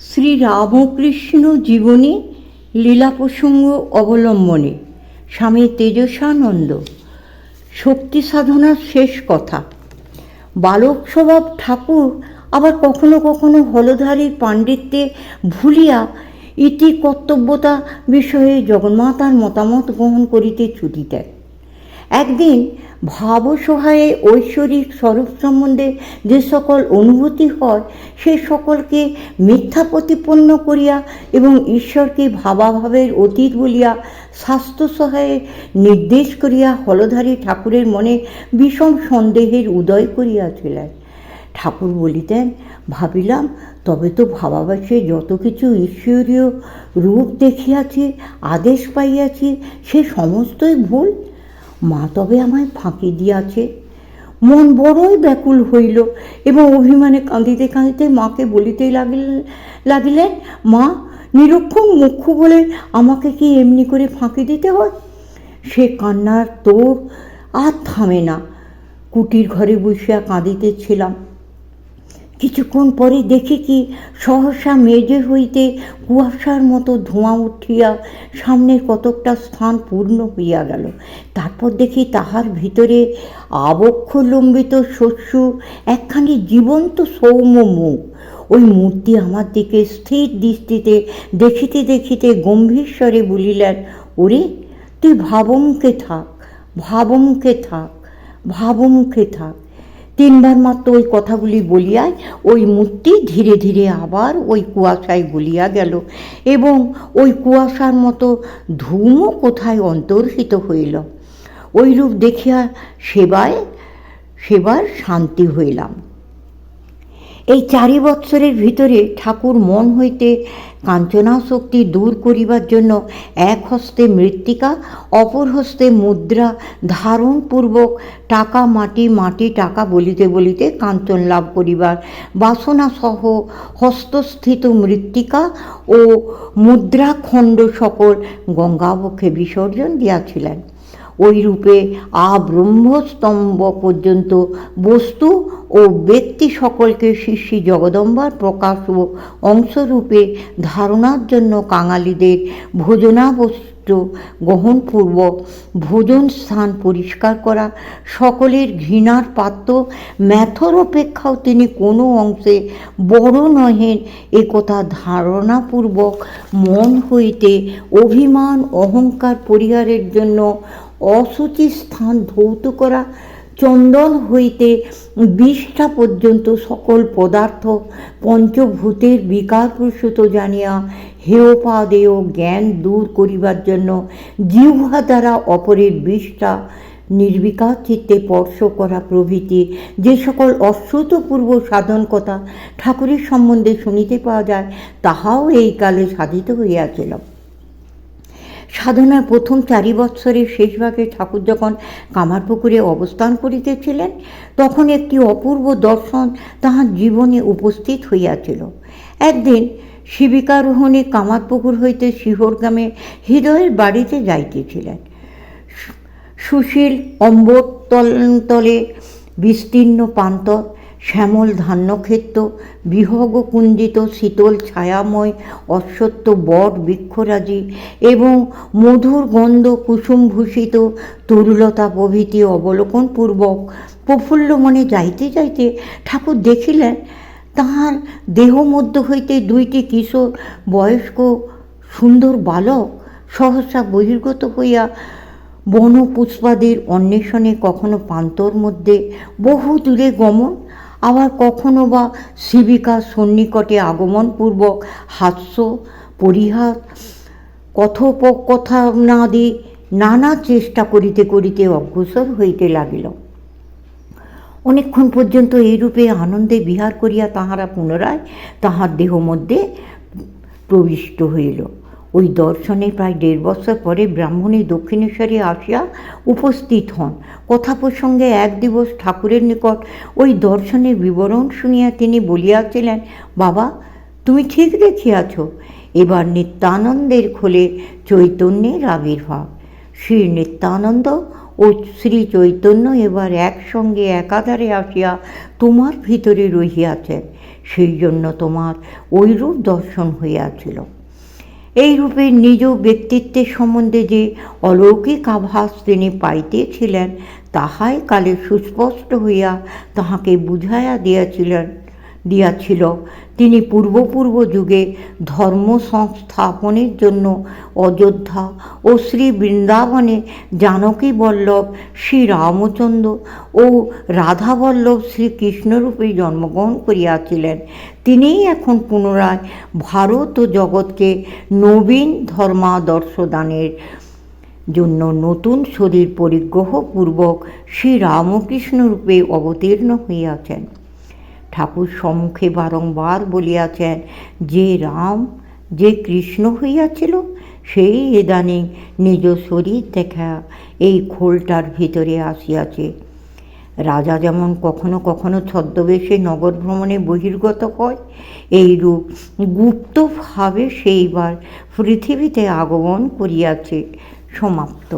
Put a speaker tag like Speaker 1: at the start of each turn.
Speaker 1: শ্রী রামকৃষ্ণ জীবনী লীলা প্রসঙ্গ অবলম্বনে। স্বামী তেজসানন্দ। শক্তি সাধনার শেষ কথা। বালক স্বভাব ঠাকুর আবার কখনো কখনো হলধারীর পাণ্ডিত্যে ভুলিয়া ইতি কর্তব্যতা বিষয়ে জগন্মাতার মতামত গ্রহণ করিতে ছুটিতেন। একদিন ভাবসহায়ে ঐশ্বরিক স্বরূপ সম্বন্ধে যে সকল অনুভূতি হয়, সে সকলকে মিথ্যা প্রতিপন্ন করিয়া এবং ঈশ্বরকে ভাবাভাবের অতীত বলিয়া স্বাস্থ্য সহায়ে নির্দেশ করিয়া হলধারী ঠাকুরের মনে বিষম সন্দেহের উদয় করিয়াছিলেন। ঠাকুর বলিতেন, ভাবিলাম, তবে তো ভাবাবাসে যত কিছু ঈশ্বরীয় রূপ দেখিয়াছি, আদেশ পাইয়াছি, সে সমস্তই ভুল। মা তবে আমায় ফাঁকি দিয়াছে। মন বড়ই ব্যাকুল হইল এবং অভিমানে কাঁদিতে কাঁদিতে মাকে বলিতেই লাগিল, লাগিলেন, মা নিরক্ষণ মুখ্য বলে আমাকে কি এমনি করে ফাঁকি দিতে হয়? সে কান্নার তোর আর থামে না। কুটির ঘরে বসিয়া কাঁদিতেছিলাম। কিছুক্ষণ পরে দেখি কি সহসা মেজে হইতে কুয়াশার মতো ধোঁয়া উঠিয়া সামনের কতকটা স্থান পূর্ণ হইয়া গেল। তারপর দেখি তাহার ভিতরে আবক্ষলম্বিত শস্য একখানি জীবন্ত সৌম্য মুখ। ওই মূর্তি আমার দিকে স্থির দৃষ্টিতে দেখিতে দেখিতে গম্ভীর স্বরে বলিলেন, ওরে, তুই ভাবমুখে থাক ভাবমুখে থাক ভাবমুখে থাক। তিনবার মাত্র ওই কথাগুলি বলিয়ায় ওই মূর্তি ধীরে ধীরে আবার ওই কুয়াশায় গলিয়া গেল এবং ওই কুয়াশার মতো ধূমও কোথায় অন্তর্হিত হইল। ওইরূপ দেখিয়া সেবায়, সেবার শান্তি হইলাম। এই চারি বৎসরের ভিতরে ঠাকুর মন হইতে কাঞ্চনাশক্তি দূর করিবার জন্য এক হস্তে মৃত্তিকা, অপর হস্তে মুদ্রা, ধারণপূর্বক টাকা, মাটি মাটি, টাকা বলিতে বলিতে কাঞ্চন লাভ করিবার। বাসনাসহ হস্তস্থিত মৃত্তিকা ও মুদ্রাখণ্ড সকল গঙ্গাবক্ষে বিসর্জন দিয়াছিলেন। ওই রূপে আব্রহ্মস্তম্ভ পর্যন্ত বস্তু ও ব্যক্তি সকলকে শিষ্যী জগদম্বার প্রকাশ ও অংশরূপে ধারণার জন্য কাঙালিদের ভোজনাবস্তু গ্রহণপূর্বক ভোজন স্থান পরিষ্কার করা, সকলের ঘৃণার পাত্র ম্যাথর অপেক্ষাও তিনি কোনো অংশে বড় নহেন। একথা ধারণাপূর্বক মন হইতে অভিমান, অহংকার পরিহারের জন্য অসুচি স্থান ধৌত করা, চন্দন হইতে বিষ্ঠা পর্যন্ত সকল পদার্থ পঞ্চভূতের বিকার প্রসূত জানিয়া হেয়পাদেয় জ্ঞান দূর করিবার জন্য জিহ্বা দ্বারা অপরের বিষ্ঠা নির্বিকার চিত্তে স্পর্শ করা প্রভৃতি যে সকল অশ্রুতপূর্ব সাধন কথা ঠাকুরের সম্বন্ধে শুনিতে পাওয়া যায়, তাহাও এই কালে সাধিত হইয়াছিল। সাধনার প্রথম চারি বৎসরের শেষ ভাগে ঠাকুর যখন কামারপুকুরে অবস্থান করিতেছিলেন, তখন একটি অপূর্ব দর্শন তাহার জীবনে উপস্থিত হইয়াছিল। একদিন শিবিকারোহণে কামারপুকুর হইতে শিহরগ্রামে হৃদয়ের বাড়িতে যাইতেছিলেন। সুশীল অম্বর তলে বিস্তীর্ণ প্রান্তর শ্যামল ধান্যক্ষেত্র বিহগকুঞ্জিত শীতল ছায়াময়, অশ্বত্থ বট বৃক্ষরাজি এবং মধুর গন্ধ কুসুমভূষিত তরুলতা প্রভৃতি অবলোকনপূর্বক প্রফুল্ল মনে যাইতে যাইতে ঠাকুর দেখিলেন, তাহার দেহ মধ্য হইতে দুইটি কিশোর বয়স্ক সুন্দর বালক সহসা বহির্গত হইয়া বনপুষ্পাদির অন্বেষণে কখনো প্রান্তর মধ্যে বহু দূরে গমন আবার কখনো বা শিবিকা সন্নিকটে আগমনপূর্বক হাস্য, পরিহাস, কথোপকথনাদি নানা চেষ্টা করিতে করিতে অগ্রসর হইতে লাগিল। অনেকক্ষণ পর্যন্ত এইরূপে আনন্দে বিহার করিয়া তাহারা পুনরায় তাহার দেহ মধ্যে প্রবিষ্ট হইল। ওই দর্শনে প্রায় দেড় বছর পরে ব্রাহ্মণী দক্ষিণেশ্বরে আসিয়া উপস্থিত হন। কথা প্রসঙ্গে এক দিবস ঠাকুরের নিকট ওই দর্শনের বিবরণ শুনিয়া তিনি বলিয়াছিলেন, বাবা, তুমি ঠিক দেখিয়াছ, এবার নিত্যানন্দের খোলে চৈতন্যের আবির্ভাব। শ্রী নিত্যানন্দ ও শ্রী চৈতন্য এবার একসঙ্গে একাধারে আসিয়া তোমার ভিতরে রহিয়াছেন। সেই জন্য তোমার ঐরূপ দর্শন হইয়াছিল। এই রূপে নিজ ব্যক্তিত্বের সম্বন্ধে যে অলৌকিক আভাস তিনি পাইতেছিলেন, তাহাই কালে সুস্পষ্ট হইয়া তাহাকে বুঝাইয়া দিয়াছিলেন। দিয়াছিল। তিনি পূর্বপূর্ব যুগে ধর্ম সংস্থাপনের জন্য অযোধ্যা ও শ্রী বৃন্দাবনে জানকী বল্লভ, শ্রী রামচন্দ্র ও রাধা বল্লভ শ্রীকৃষ্ণরূপে জন্মগ্রহণ করিয়াছিলেন। তিনিই এখন পুনরায় ভারত ও জগৎকে নবীন ধর্মাদর্শ দানের জন্য নতুন শরীর পরিগ্রহপূর্বক শ্রী রামকৃষ্ণরূপে অবতীর্ণ হইয়াছেন। ঠাকুর সম্মুখে বারংবার বলিয়াছেন, যে রাম, যে কৃষ্ণ হইয়াছিল, সেই ইদানিং নিজ শরীর দেখা এই খোলটার ভিতরে আসিয়াছে। রাজা যেমন কখনো কখনো ছদ্মবেশে নগর ভ্রমণে বহির্গত হয়, এইরূপ গুপ্তভাবে সেইবার পৃথিবীতে আগমন করিয়াছে। সমাপ্ত।